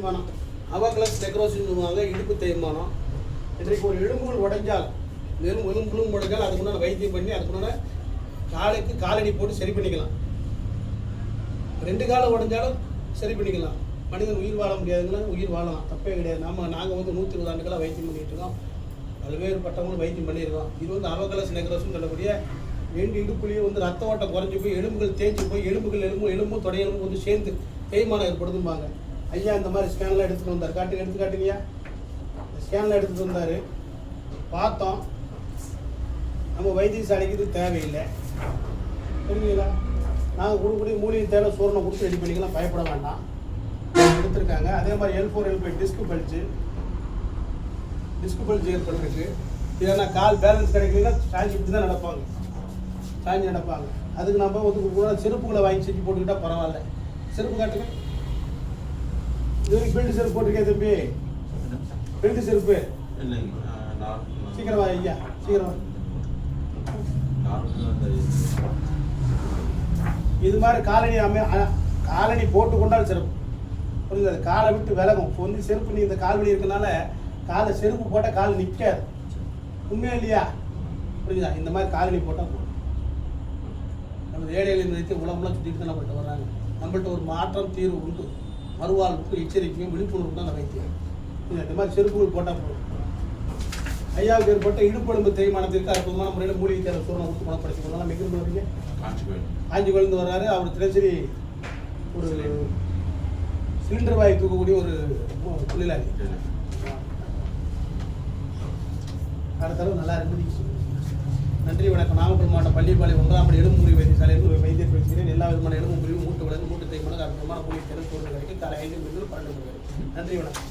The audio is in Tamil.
தேய்மானம். அவக்லஸ் நெக்ரோசின் இடுப்பு தேய்மானம். இன்றைக்கு ஒரு எலும்புகள் உடைஞ்சால் எலும்பு எலும்புகளும் உடைஞ்சால் அதுக்குண்டான வைத்தியம் பண்ணி அதுக்கு முன்னால் காலைக்கு காலடி போட்டு சரி பண்ணிக்கலாம். ரெண்டு காலம் உடைஞ்சாலும் சரி பண்ணிக்கலாம். மனிதன் உயிர் வாழ முடியாதுங்களா உயிர் வாழலாம். தப்பே கிடையாது. நம்ம நாங்கள் வந்து நூற்றி இருபது ஆண்டுகளாக வைத்தியம் பண்ணிகிட்டு இருக்கோம். பல்வேறு பட்டவங்களும் வைத்தியம் பண்ணியிருக்கோம். இது வந்து அவகலஸ் நெக்ரோஸ்னு சொல்லக்கூடிய ரெண்டு இடுப்புலையும் வந்து ரத்த ஓட்டம் குறைஞ்சி போய் எலும்புகள் தேய்ச்சி போய் எலும்புகள் எலும்பு எலும்பும் தொடையெலும்பு வந்து சேர்ந்து தேய்மானம் ஏற்படுதும்பாங்க. ஐயா இந்த மாதிரி ஸ்கேன்லாம் எடுத்துகிட்டு வந்தார். காட்டுங்க எடுத்து காட்டுங்கய்யா. ஸ்கேன்லாம் எடுத்துகிட்டு வந்தார். பார்த்தோம். நம்ம வைத்தியசாலைக்கு இது தேவையில்லை. புரியுங்களா நாங்கள் கொடுக்கக்கூடிய மூலிகை தேவை சூரணம் கொடுத்து ரெடி பண்ணிக்கலாம். பயப்பட வேண்டாம். எடுத்திருக்காங்க. அதே மாதிரி L four L five disc bulge disc bulge ஏற்பட்டிருக்கு. இல்லைன்னா கால் பேலன்ஸ் கிடைக்கலன்னா சாஞ்சி இப்படி தான் நடப்பாங்க. சாஞ்சி நடப்பாங்க. அதுக்கு நம்ம வந்து கூட செருப்புகளை வாங்கி செஞ்சு போட்டுக்கிட்டால் பரவாயில்ல. செருப்பு காட்டுங்க. இது பெல்ட் செருப்பு போட்டிருக்கேன் தம்பி. பெல்ட் செருப்பு. சீக்கிரம் வா ஐயா சீக்கிரம் இது மாதிரி காலணி அமை காலணி போட்டு கொண்டால் சிறப்பு புரியுது? காலை விட்டு விலகும். இப்போ வந்து செருப்பு நீ இந்த கால் வலி இருக்கனால காலை செருப்பு போட்டால் கால் நிற்காது. உண்மையா இல்லையா? புரியுதா? இந்த மாதிரி காலணி போட்டால் போதும். நம்ம ஏழைகளின் வைத்து உலகம்லாம் சுற்றிட்டு தான் நம்மள்ட்ட வர்றாங்க. நம்மள்ட்ட ஒரு மாற்றம் தீர்வு உண்டு. மறுவாழ்வுக்கு எச்சரிக்கையும் விழிப்புணர்வு தான் புரியுதா? இந்த மாதிரி செருப்புகள் போட்டால் போதும் ஐயாவுக்கு ஏற்பட்ட இடுப்பெலும்பு தேய்மானத்திற்கு அற்புதமான முறையில் மூலிகை தேவை சூரணம் கொடுத்து குணப்படுத்திக் கொள்ளலாம் மிக வரீங்க காஞ்சி விழுந்து வர்றாரு அவர் தினசரி ஒரு சிலிண்டர் வாய் தூக்கக்கூடிய ஒரு தொழிலாளி அடுத்த தடவை நல்லா சொல்லுங்க. நன்றி வணக்கம் நாமக்கல் மாவட்டம் பள்ளிப்பாளையம் ஒன்றாம் படி எலும்புரி விதமான எலும்பு முறிவு மூட்டு விலங்கு காலை ஐந்து மணி பன்னெண்டு மணி வரை. நன்றி வணக்கம்.